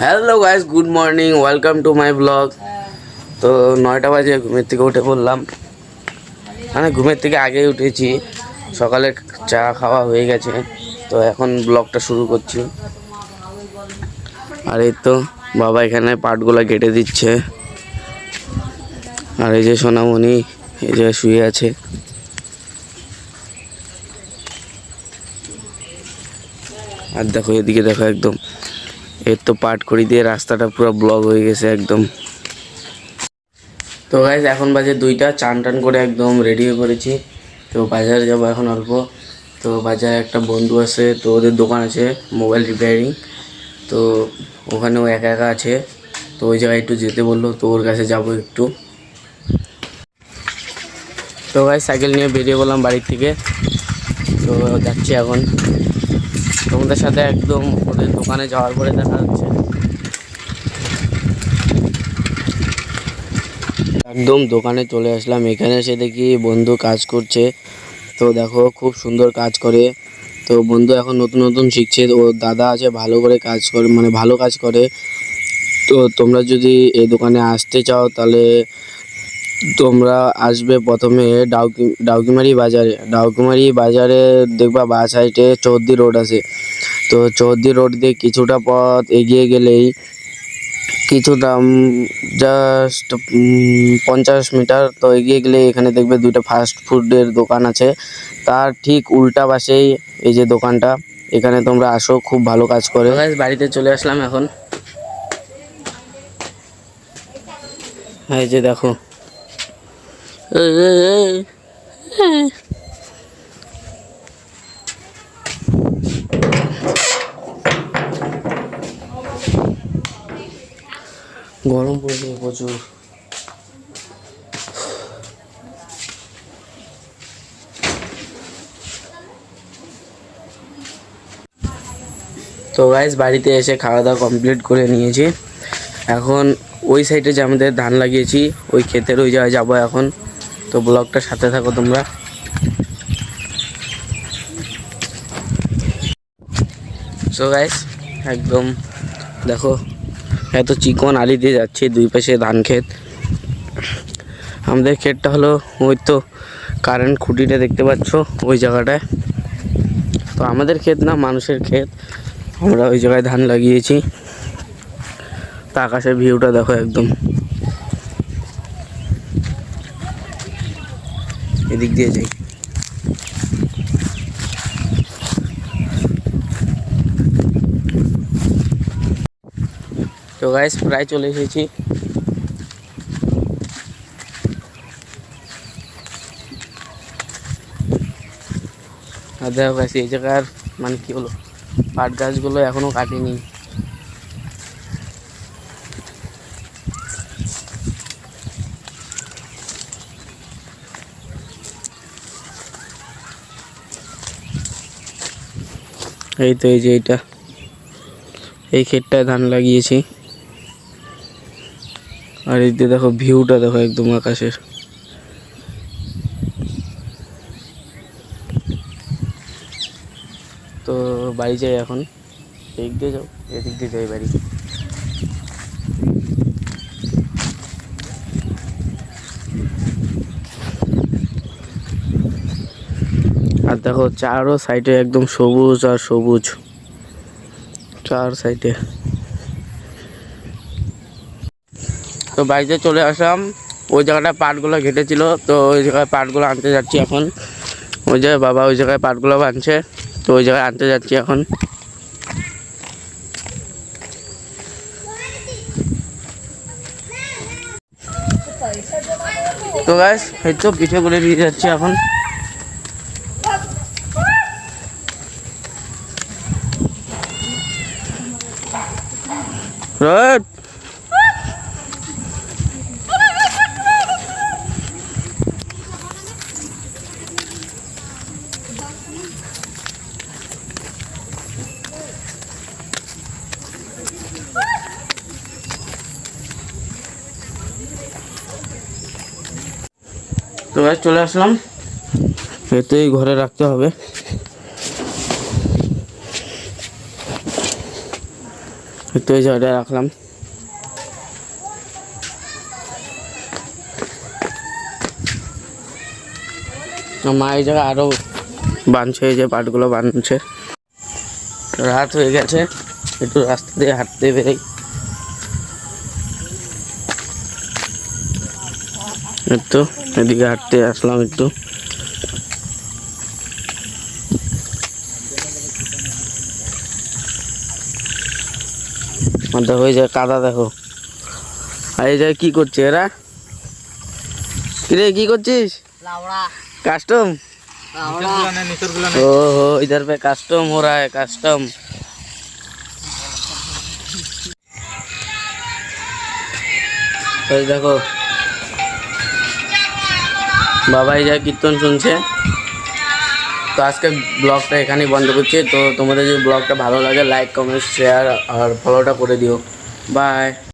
Hello guys good morning welcome to my blog তো নয়টা বাজে, ঘুমের থেকে উঠে পড়লাম। মানে ঘুমের থেকে আগেই উঠেছি। সকালে চা খাওয়া হয়ে গেছে। তো এখন ব্লগটা শুরু করছি। আর এই তো বাবা এখানে পাটগুলো কেটে দিচ্ছে। আর এই যে সোনামণি, এই যে শুয়ে আছে। আর দেখো এদিকে দেখো একদম এর তো পাট করি দিয়ে রাস্তাটা পুরো ব্লক হয়ে গেছে একদম। তো গাইজ এখন বাজে দুইটা, চান টান করে একদম রেডি হয়ে পড়েছি। তো বাজারে যাব এখন অল্প। তো বাজারে একটা বন্ধু আছে, তো ওদের দোকান আছে মোবাইল রিপেয়ারিং তো ওখানেও একা একা আছে। তো ওই জায়গায় একটু যেতে বলল, তো ওর কাছে যাব একটু। তো ভাই সাইকেল নিয়ে বেরিয়ে পড়লাম বাড়ির থেকে। তো যাচ্ছি এখন। তোমাদের সাথে একদম ওদের দোকানে যাওয়ার পরে দেখা যাচ্ছে একদম দোকানে চলে আসলাম। এখানে এসে দেখি বন্ধু কাজ করছে। তো দেখো, খুব সুন্দর কাজ করে। তো বন্ধু এখন নতুন নতুন শিখছে। ও দাদা আছে, ভালো করে কাজ করে মানে ভালো কাজ করে। তো তোমরা যদি এই দোকানে আসতে চাও, তাহলে তোমরা আসবে প্রথমে ডাউকি ডাউকিমারি বাজারে। ডাউকিমারি বাজারে দেখবা বা সাইডে চৌদ্দি রোড আছে। তো চৌদ্দি রোড দিয়ে কিছুটা পথ এগিয়ে গেলেই কিছুটা জাস্ট পঞ্চাশ মিটার তো এগিয়ে গেলে এখানে দেখবে দুইটা ফাস্ট ফুডের দোকান আছে। তার ঠিক উল্টা পাশেই এই যে দোকানটা এখানে তোমরা আসো খুব ভালো কাজ করে। বাড়িতে চলে আসলাম এখন। হ্যাঁ এই যে দেখো। গরম পড়েছে প্রচুর। তো গাইজ বাড়িতে এসে খাওয়া দাওয়া কমপ্লিট করে নিয়েছি। এখন ওই সাইডে যে আমাদের ধান লাগিয়েছি, ওই ক্ষেতের ওই জায়গায় যাব এখন। তো ব্লগটার সাথে থাকো তোমরা। সো গাইস একদম, দেখো, এত চিকন আলি দিয়ে যাচ্ছে দুই পাশে ধান ক্ষেত। আমাদের ক্ষেতটা হলো ওই তো কারেন্ট খুঁটিটা দেখতে পাচ্ছ ওই জায়গাটায়। তো আমাদের ক্ষেত না, মানুষের ক্ষেত। আমরা ওই জায়গায় ধান লাগিয়েছি। তা আকাশের ভিউটা দেখো একদম। এদিক দিয়ে যাই। তো গাইস প্রায় চলে এসেছি। আর দেখো গাছ এই জায়গার মানে কি হলো পাট গাছগুলো এখনও কাটেনি। এই তো এই যে এইটা। এই ক্ষেতটায় ধান লাগিয়েছি। আর এই যে দেখো ভিউটা দেখো একদম আকাশের। তো বাড়ি যাই এখন। এদিক দিয়ে যাও, এদিক দিয়ে যাই বাড়ি আর দেখো চারও সাইডে একদম সবুজ আর সবুজ। চার সাইডে। তো বাড়িতে চলে আসলাম। ওই জায়গাটায় পাটগুলো ঘেটেছিল, তো ওই জায়গায় পাটগুলো আনতে যাচ্ছি এখন। ওই জায়গায় বাবা ওই জায়গায় পাটগুলো আনছে, তো ওই জায়গায় আনতে যাচ্ছি এখন। তো গাছ এই তো পিঠে করে নিয়ে যাচ্ছি এখন। Right. তো গাছ চলে আসলাম এতেই ঘরে রাখতে হবে একটু এই জায়গাটা রাখলাম। মা এই জায়গায় আরও বাঁধছে এই যে পাটগুলো বানছে। রাত হয়ে গেছে, একটু রাস্তা দিয়ে হাঁটতে বেরোই। একটু এদিকে হাঁটতে আসলাম একটু। আর দেখো এই যে কাদা দেখো আর এই জায়গায় কি করছে এরা কিরে কি করছিস लावड़ा কাস্টম लावड़ा ओ हो इधर पे कस्टम हो रहा है कस्टम এই দেখো বাবা এই যা কীর্তন শুনছে তো আজকে ব্লগটা এখানেই বন্ধ করছি। তো তোমাদের যদি ব্লগটা ভালো লাগে লাইক কমেন্ট শেয়ার আর ফলোটা করে দিও। বাই